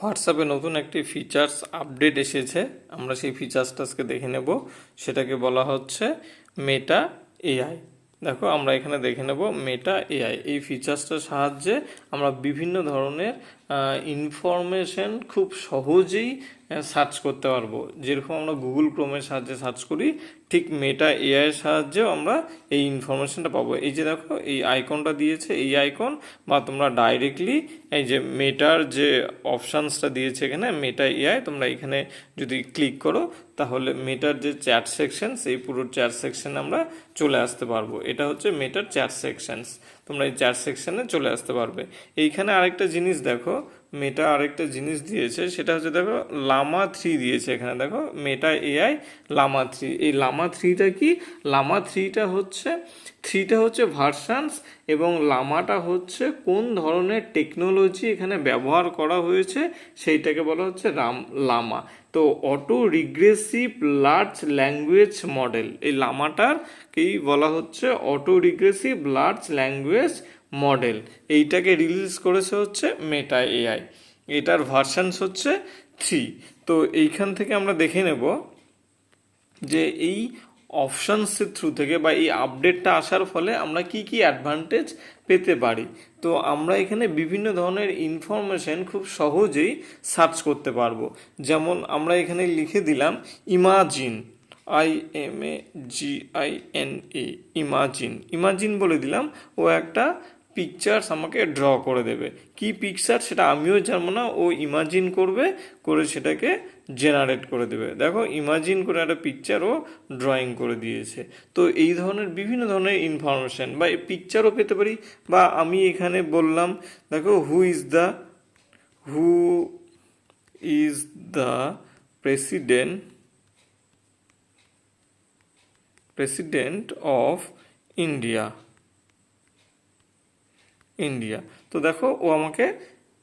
হোয়াটসঅ্যাপে নতুন একটি ফিচার্স আপডেট এসেছে। আমরা সেই ফিচার্সটা আজকে দেখে নেব। সেটাকে বলা হচ্ছে মেটা এআই দেখো, আমরা এখানে দেখে নেব মেটা এআই এই ফিচার্সটার সাহায্যে আমরা বিভিন্ন ধরনের ইনফরমেশন খুব সহজেই সার্চ করতে পারব। যেরকম আমরা গুগল ক্রোমের সাহায্যে সার্চ করি, ঠিক মেটা এআইয়ের সাহায্যেও আমরা এই ইনফরমেশনটা পাবো। এই যে দেখো, এই আইকনটা দিয়েছে, এই আইকন বা তোমরা ডাইরেক্টলি এই যে মেটার যে অপশানসটা দিয়েছে এখানে মেটা এআই তোমরা এখানে যদি ক্লিক করো, তাহলে মেটার যে চ্যাট সেকশন সেই পুরো চ্যাট সেকশনে আমরা চলে আসতে পারব। এটা হচ্ছে মেটার চ্যাট সেকশনস তোমরা এই চার সেকশনে চলে আসতে পারবে। এইখানে আরেকটা জিনিস দেখো মেটা আরেকটা জিনিস দিয়েছে, সেটা হচ্ছে দেখো লামা থ্রি দিয়েছে এখানে, দেখো মেটা এআই লামা থ্রি এই লামা থ্রিটা কি? লামা থ্রিটা হচ্ছে থ্রিটা হচ্ছে ভার্সানস এবং লামাটা হচ্ছে কোন ধরনের টেকনোলজি এখানে ব্যবহার করা হয়েছে, সেইটাকে বলা হচ্ছে রাম লামা তো auto regressive large language model এই লামাটারকেই বলা হচ্ছে? Auto regressive large language model. এইটাকে রিলিজ করেছে হচ্ছে মেটা এআই এটার ভার্সানস হচ্ছে থ্রি তো এইখান থেকে আমরা দেখে নেব যে এই অপশানসের থ্রু থেকে বা এই আপডেটটা আসার ফলে আমরা কি কি অ্যাডভান্টেজ পেতে পারি। তো আমরা এখানে বিভিন্ন ধরনের ইনফরমেশন খুব সহজেই সার্চ করতে পারব। যেমন আমরা এখানে লিখে দিলাম imagine I M A G I N E imagine imagine বলে দিলাম, ও একটা পিকচার্স আমাকে ড্র করে দেবে। কি পিকচার সেটা আমিও জানব না, ও ইমাজিন করবে, করে সেটাকে জেনারেট করে দেবে। দেখো ইমাজিন করে একটা পিকচার ও ড্রয়িং করে দিয়েছে। তো এই ধরনের বিভিন্ন ধরনের ইনফরমেশন বা পিকচারও পেতে পারি, বা আমি এখানে বললাম, দেখো who is the who is the president president of India India তো দেখো, ও আমাকে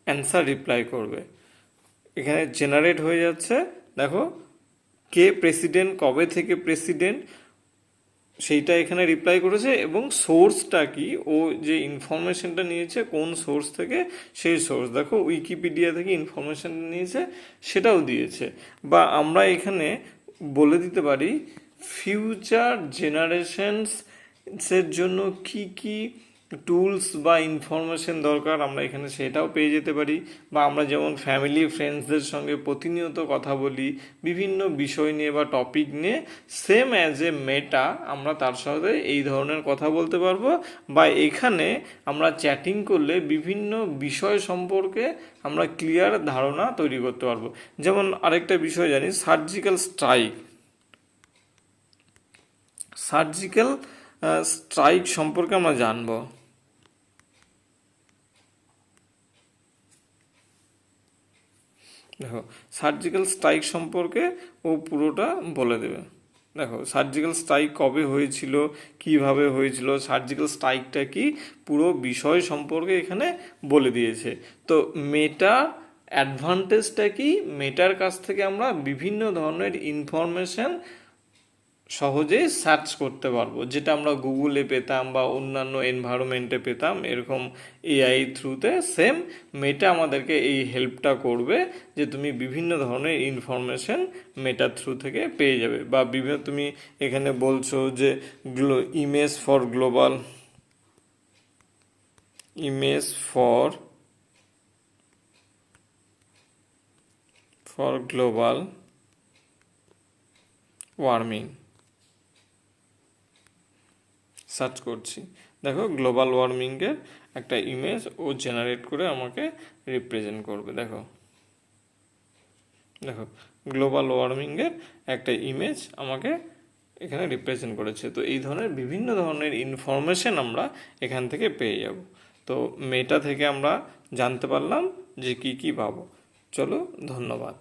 অ্যান্সার রিপ্লাই করবে। এখানে জেনারেট হয়ে যাচ্ছে। দেখো, কে প্রেসিডেন্ট কবে থেকে প্রেসিডেন্ট সেইটা এখানে রিপ্লাই করেছে এবং সোর্সটা কি? ও যে ইনফরমেশনটা নিয়েছে, কোন সোর্স থেকে? সেই সোর্স দেখো উইকিপিডিয়া থেকে ইনফরমেশনটা নিয়েছে, সেটাও দিয়েছে। বা আমরা এখানে বলে দিতে পারি ফিউচার জেনারেশনসের জন্য কি কি টুলস বা ইনফরমেশন দরকার, আমরা এখানে সেটাও পেয়ে যেতে পারি। বা আমরা যেমন ফ্যামিলি ফ্রেন্ডসদের সঙ্গে প্রতিনিয়ত কথা বলি, বিভিন্ন বিষয় নিয়ে বা টপিক নিয়ে সেম অ্যাজ এ মেটা আমরা তার সাথে এই ধরনের কথা বলতে পারব। বা এখানে আমরা চ্যাটিং করলে বিভিন্ন বিষয় সম্পর্কে আমরা ক্লিয়ার ধারণা তৈরি করতে পারব। যেমন আরেকটা বিষয় জানি সার্জিক্যাল স্ট্রাইক সার্জিক্যাল স্ট্রাইক সম্পর্কে আমরা জানব। দেখো সার্জিক্যাল স্ট্রাইক সম্পর্কে ও পুরোটা বলে দেবে। দেখো সার্জিক্যাল স্ট্রাইক কবে হয়েছিল, কীভাবে হয়েছিল সার্জিক্যাল স্ট্রাইকটা কি পুরো বিষয় সম্পর্কে এখানে বলে দিয়েছে। তো মেটা অ্যাডভান্টেজটা কি? মেটার কাছ থেকে আমরা বিভিন্ন ধরনের ইনফরমেশন সহজেই সার্চ করতে পারব। যেটা আমরা গুগলে পেতাম বা অন্যান্য এনভায়রনমেন্টে পেতাম, এরকম এআই থ্রুতে সেম মেটা আমাদেরকে এই হেল্পটা করবে যে তুমি বিভিন্ন ধরনের ইনফরমেশন মেটার থ্রু থেকে পেয়ে যাবে। বা বিভিন্ন তুমি এখানে বলছো যে glow image for global image for for global warming search করছি। দেখো, গ্লোবাল ওয়ার্মিংয়ের একটা ইমেজ ও জেনারেট করে আমাকে রিপ্রেজেন্ট করবে, দেখো। দেখো, গ্লোবাল ওয়ার্মিংয়ের একটা ইমেজ আমাকে এখানে রিপ্রেজেন্ট করেছে। তো এই ধরনের বিভিন্ন ধরনের ইনফরমেশন আমরা এখান থেকে পেয়ে যাব। তো মেটা থেকে আমরা জানতে পারলাম যে কি কি পাবো। চলো, ধন্যবাদ।